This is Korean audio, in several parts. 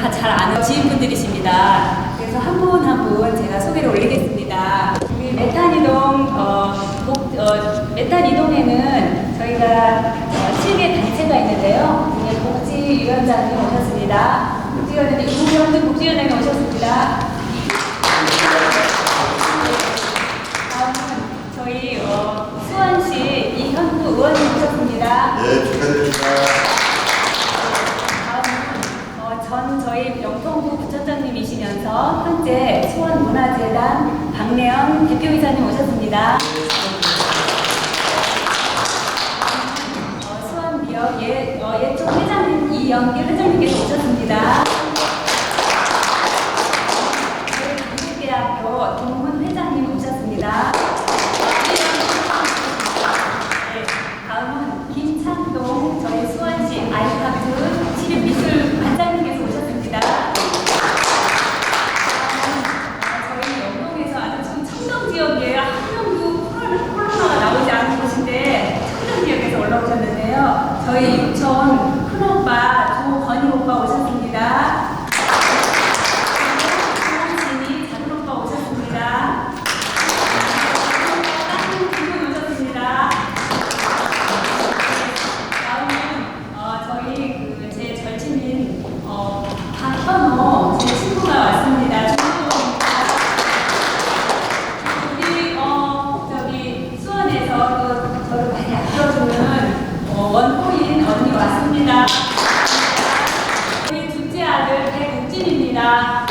다 잘 아는 지인분들이십니다. 그래서 한 분 한 분 제가 소개를 올리겠습니다. 우리 메탄 이동, 어, 목, 어, 메탄 이동에는 저희가 어, 7개 단체가 있는데요. 오늘 복지위원장님 오셨습니다. 복지위원장님, 이국영준 복지위원장님 오셨습니다. 저희 영통부 부처장님이시면서 현재 수원문화재단 박래연 대표이사님 오셨습니다. 어, 수원기업 예, 어, 예총 회장님 이영길 회장님께서 오셨습니다. 백욱진입니다.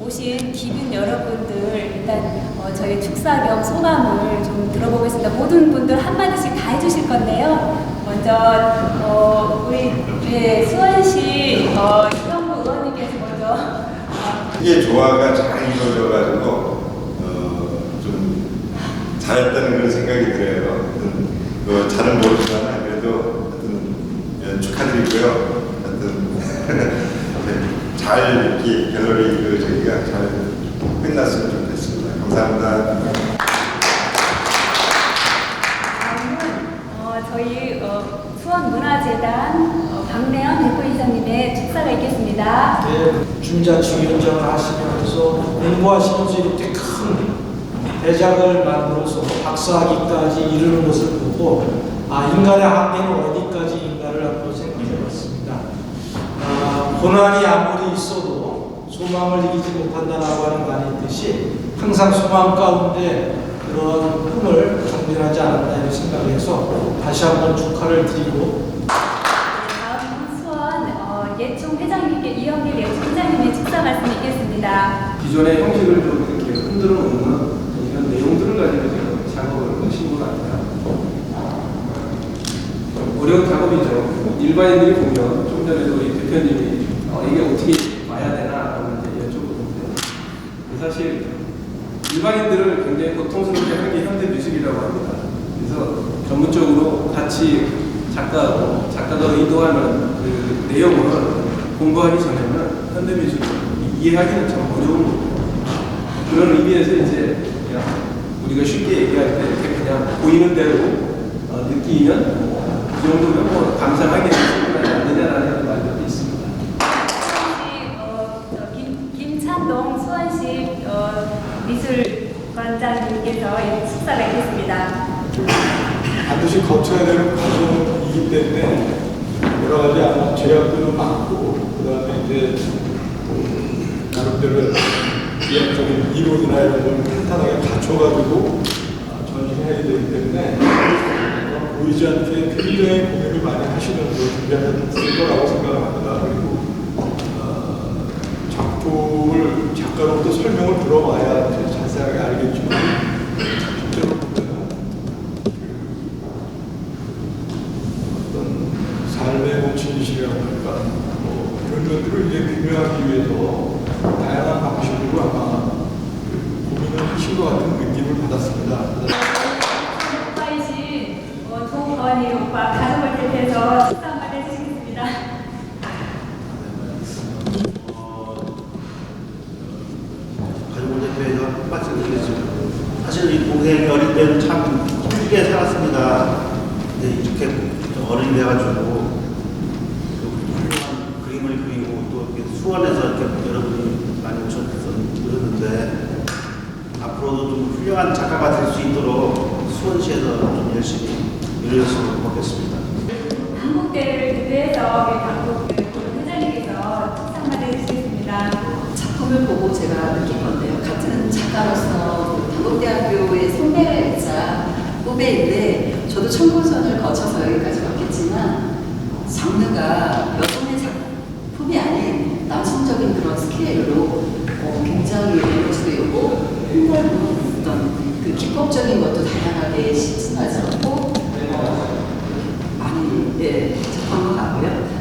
오신 기빈 여러분들 일단 어, 저희 축사 겸 소감을 좀 들어보겠습니다. 모든 분들 한 마디씩 다 해주실 건데요. 먼저 어, 우리 네, 수원시 어, 이영구 의원님께서 먼저 어, 이게 조화가 잘 이루어져가지고 어, 좀 잘했다는 그런 생각이 들어요. 그 잘은 모르지만 그래도 예, 축하드리고요. 네, 잘 이렇게 갤러리 그 저희가 잘 끝났으면 좋겠습니다. 감사합니다. 다음은 어, 저희 어, 수원문화재단 어, 박래연 대표이사님의 축사가 있겠습니다. 네, 중자치위원장을 하시면서 공부하시면서 이렇게 큰 대작을 만들어서 박사학위까지 이르는 것을 보고 아 인간의 한계는 어디까지 고난이 아무리 있어도 소망을 이기지 못한다라고 하는 말이 있듯이 항상 소망 가운데 그런 꿈을 정진하지 않았다 이런 생각해서 다시 한번 축하를 드리고 다음은 수원 어, 예총 회장님께 이영길 예총 회장님의 축사 말씀 있겠습니다. 기존의 형식을 좀 이렇게 흔들어 놓는 이런 내용들을 가지고 지금 작업을 하신 것 같아요. 좀 어려운 작업이죠. 일반인들이 보면 좀 전에도 우리 대표님이 어, 이게 어떻게 봐야 되나라고 이제 여쭤보는데 사실 일반인들을 굉장히 고통스럽게 하는 게 현대 미술이라고 합니다. 그래서 전문적으로 같이 작가하고 작가가 의도하는 그 내용을 공부하기 전에는 현대 미술을 이해하기는 참 어려운 거예요. 그런 의미에서 이제 그냥 우리가 쉽게 얘기할 때 그냥 보이는 대로 어, 느끼면 뭐, 그 정도면 뭐 감상하게 되지 않느냐라는 말도 있습니다. 수원시 어, 저 김, 김찬동 수원시 어, 축사가 있겠습니다. 반드시 거쳐야 되는 과정이기 때문에 여러 가지 아마 제약들도 많고 그다음에 이제 음, 나름대로 예약적인 이론이나 이런 걸 탄탄하게 갖춰가지고 아, 전시해야 되기 때문에 어, 보이지 않게 굉장히 고민을 많이 하시면서 준비하셨을 거라고 생각합니다. 그리고 어, 작품을 작가로부터 설명을 들어봐야 이제 자세하게 알겠지만 실제로 보면은 어떤 삶의 뭐 진실이라고 할까 뭐 이런 것들을 이제 규명하기 위해서 다양한 방식으로 아마 그 고민을 하신 것 같은 느낌을 받았습니다. 오빠이신 어, 조건희 오빠 가족을 대표해서 축사 한번 해주시겠습니다. 가족을 대표해서 말씀드리겠습니다. 사실 이 동생이 어릴 때는 참 힘들게 살았습니다. 근데 이렇게 어른이 돼가지고 또 훌륭한 그림을 그리고 또 이렇게 수원에서 이렇게 여러분이 많이 오셔서 그러는데 앞으로도 좀 훌륭한 작가가 될 수 있도록 수원시에서 좀 열심히 일했으면 좋겠습니다. 한국대를 대표해서 우리 당국 회장님께서 축사 한번 해주시겠습니다. 작품을 보고 제가 느낀 건데요. 같은 작가로서 단국대학교의 선배이자 후배인데 저도 청고선을 거쳐서 여기까지 왔겠지만 장르가 여성의 작품이 아닌 남성적인 그런 스케일로 어, 굉장히 에너지되고 힘들고 어떤 그 기법적인 것도 다양하게 신선하지 않고 어, 많이 예, 접한 것 같고요.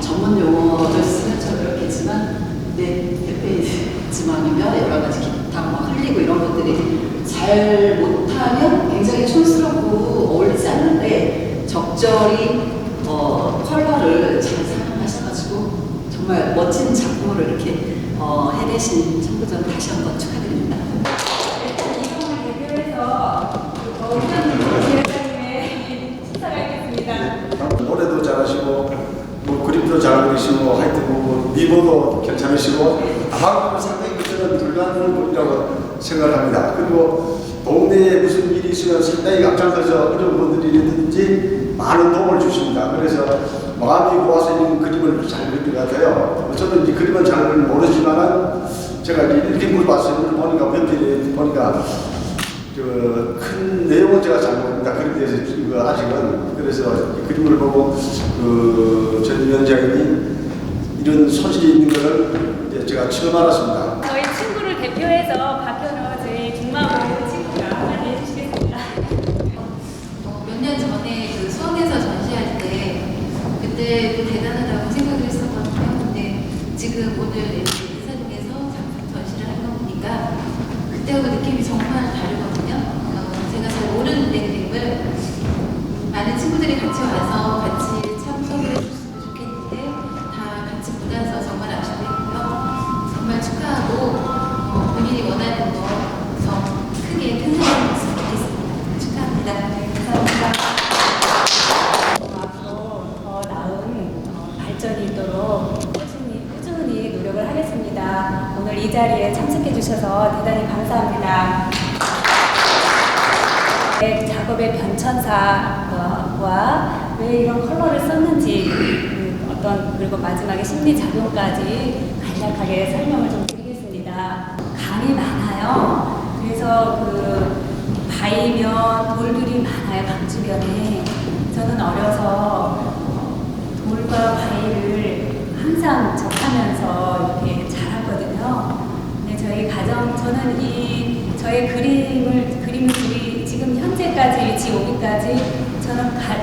전문 용어를 쓰면 좀 그렇겠지만 내 대표이지만이면 여러 가지 기타 막 흘리고 이런 것들이 잘 못하면 굉장히 촌스럽고 어울리지 않는데 적절히 어, 컬러를 잘 사용하셔가지고 정말 멋진 작품을 이렇게 어, 해내신 청구전 다시 한 번 축하드립니다. 일단 이동을 대표해서 어, 회장님, 회장님의 축사가 있겠습니다. 노래도 잘하시고 뭐 그림도 잘 그리시고 하여튼 뭐 미모도 괜찮으시고 다방법을 상당히 저는 불가능한 분이라고 생각합니다. 그리고 동네에 무슨 일이 있으면 상당히 앞장서서 어려운 분들이든지 많은 도움을 주십니다. 그래서 마음이 모아서 이런 그림을 잘 그리는 것 같아요. 저도 이제 그림은 잘 모르지만은 제가 이렇게 물어봤어요. 물 보니까 몇 편이 보니까 그 큰 내용은 제가 잘 모릅니다. 그에 대해서 이거 아직은 그래서 이 그림을 보고 그전 위원장님이 이런 소질이 있는 것을 제가 처음 알았습니다. 저희 친구를 대표해서 박현 그때 그 대단하다고 생각을 했었거든요. 근데 지금 오늘 이렇게 인사동에서 작품 전시를 한 거 보니까 그때하고 느낌이 정말 다르거든요. 어, 제가 잘 모르는데 그림을 많은 친구들이 같이 와서 같이 참석을 해줬으면 좋겠는데 다 같이 못 와서 정말 아쉽고요. 정말 축하하고 어, 본인이 원하는 거 더 크게 큰 사람이 됐으면 좋겠습니다. 축하합니다. 감사합니다. 어, 앞으로 더 나은 어, 발전이 있도록 꾸준히, 꾸준히 노력을 하겠습니다. 오늘 이 자리에 참석해 주셔서 대단히 감사합니다. 네, 작업의 변천사와 왜 이런 컬러를 썼는지 음, 어떤 그리고 마지막에 심리 작용까지 간략하게 설명을 좀 드리겠습니다. 강이 많아요. 그래서 그 바위면 돌들이 많아요 강 주변에. 저는 어려서 어, 돌과 바위를 항상 접하면서 이렇게 자랐거든요. 저희 가정 저는 이 저의 그림을 그리 지금 현재까지 위치 오기까지 저는 가,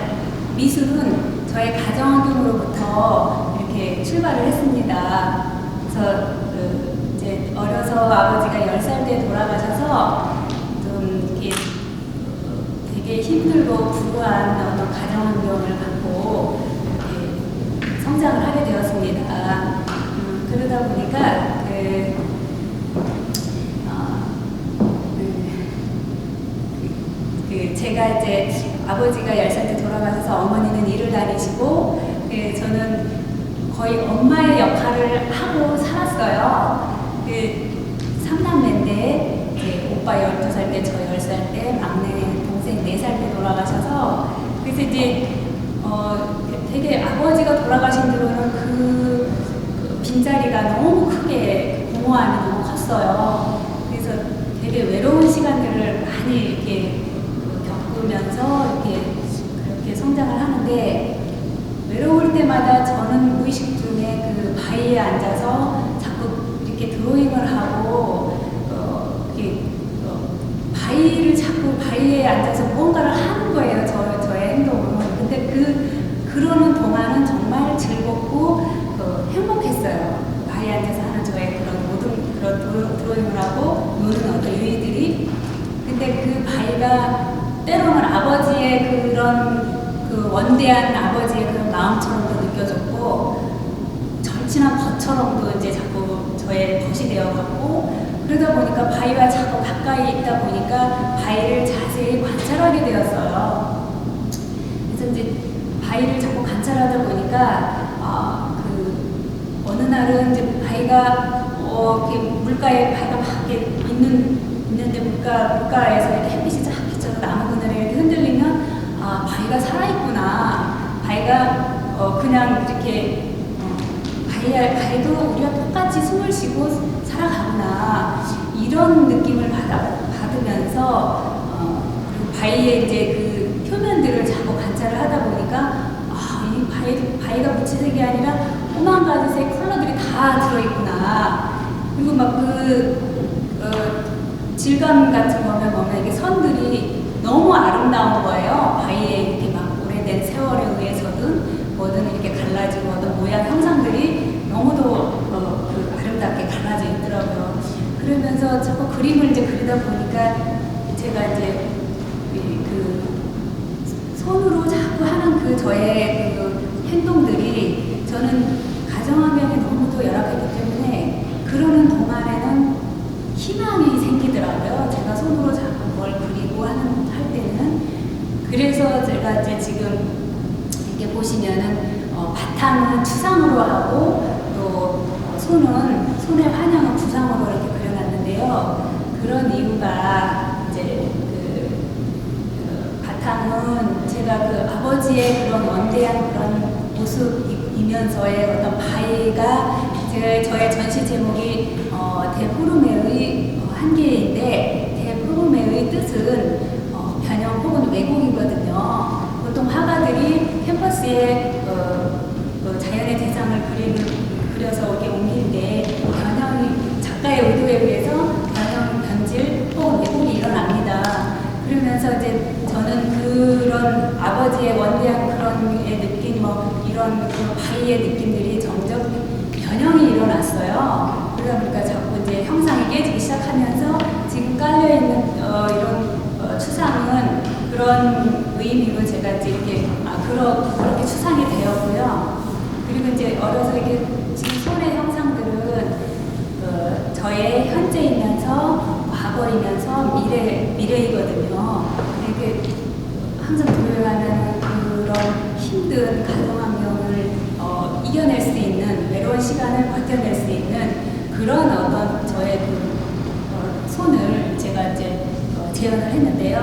미술은 저의 가정 환경으로부터 이렇게 출발을 했습니다. 그래서 그 이제 어려서 아버지가 10살 때 돌아가셔서 좀 이렇게 되게 힘들고 불우한 어떤 가정 환경을 갖고 성장을 하게 되었습니다. 음, 그러다 보니까 그 아버지가 10살 때 돌아가셔서 어머니는 일을 다니시고 예, 저는 거의 엄마의 역할을 하고 살았어요. 그 삼남매인데 이제 오빠 12살 때, 저 10살 때, 막내 동생 4살 때 돌아가셔서 그래서 이제 어, 되게 아버지가 돌아가신 뒤로는 그, 그 빈자리가 너무 크게 공허함이 너무 컸어요. 그래서 되게 외로운 시간들을 많이 이렇게 겪으면서 이렇게 그렇게 성장을 하는데 외로울 때마다 저는 무의식 중에 그 바위에 앉아서 자꾸 이렇게 드로잉을 하고 어, 이렇게 어, 바위를 자꾸 바위에 앉아서 무언가를 하는 거예요. 저, 저의 행동은. 근데 그 그러는 동안은 정말 즐겁고 어, 행복했어요. 바위에 앉아서 하는 저의 그런 모든 그런 드로- 드로잉을 하고 노는 어떤 유희들이 근데 그 바위가 때로는 아버지의 그런 그 원대한 아버지의 그런 마음처럼도 느껴졌고 것처럼도 이제 자꾸 저의 것이 되어갔고 그러다 보니까 바위와 자꾸 가까이 있다 보니까 바위를 자세히 관찰하게 되었어요. 그래서 이제 바위를 자꾸 관찰하다 보니까 아, 그 어느 날은 이제 바위가 어, 이렇게 물가에 바위가 막 이렇게 있는 있는데 물가 물가에서 이렇게 햇빛이 쫙 비쳐서 나무 그늘에 이렇게 흔들리면 아 바위가 살아 있구나. 바위가 어, 그냥 이렇게 어, 바위 바위도 우리가 똑같이 숨을 쉬고 살아가구나 이런 느낌을 받아 받으면서 어, 그 바위의 이제 그 표면들을 자꾸 관찰을 하다 보니까 아, 이 바위, 바위가 무채색이 아니라 오만 가지 색 컬러들이 다 들어있구나. 그리고 막 그, 어, 질감 같은 거면 보면 이게 선들이 너무 아름다운 거예요. 바위에 이렇게 막 오래된 세월에 의해서든 뭐든 이렇게 갈라지고 어떤 모양 형상들이 너무도 어, 그 아름답게 갈라져 있더라고요. 그림을 이제 그리다 보니까 제가 이제 이그 손으로 자꾸 하는 그 저의 그 행동들이 저는 가정환경이 너무도 열악했기 때문에 그러는 동안에는 희망이 생기더라고요. 제가 손으로 자꾸 뭘 그리고 하는 할 때는 그래서 제가 이제 지금 이렇게 보시면은 어, 바탕은 추상으로 하고 또 어, 손은 손의 환영은 구상으로 이렇게 그려놨는데요. 그런 이유가 이제 그, 그 바탕은 제가 그 아버지의 그런 원대한 그런 모습이면서의 어떤 바위가 제가 저의 전시 제목이 어, 대푸르메의 어, 한계인데 대푸르메의 뜻은 어, 변형 혹은 왜곡이거든요. 보통 화가들이 캔버스에 어, 그 자연의 대상을 그림, 그려서 이렇게 옮길 때 변형이 작가의 의도에 의해서 변형, 변질 혹은 왜곡이 일어납니다. 그러면서 이제 저는 그런 아버지의 원대한 그런 의 느낌, 뭐 이런 그 바위의 느낌들이 점점 변형이 일어났어요. 그러다 보니까 자꾸 이제 형상이 깨지기 시작하면서 지금 깔려있는 어, 이런 어, 추상은 그런 의미로 제가 이제 이렇게 아, 그러, 그렇게 추상이 되었고요. 그리고 이제 어려서 이렇게 지금 손의 형상들은 그 저의 현재이면서 과거이면서 미래 미래이거든요. 이렇게 항상 도요하는 그런 힘든 가정 환경을 어, 이겨낼 수 있는 외로운 시간을 버텨낼 수 있는 그런 어떤 저의 그 어, 손을 제가 이제 어, 재현을 했는데요.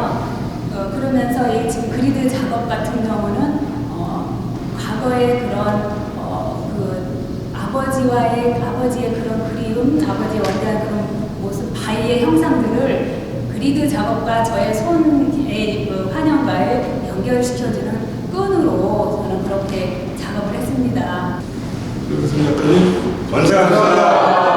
어, 그러면서 이 지금 그리드 작업 같은 경우는 어, 과거의 그런 어, 그 아버지와의 아버지의 그런 그리움, 아버지의 원대한 그런 모습, 바위의 형상들을 그리드 작업과 저의 손의 그 환영과의 연결시켜주는 끈으로 저는 그렇게 했습니다. 그래서 약간 완성합니다.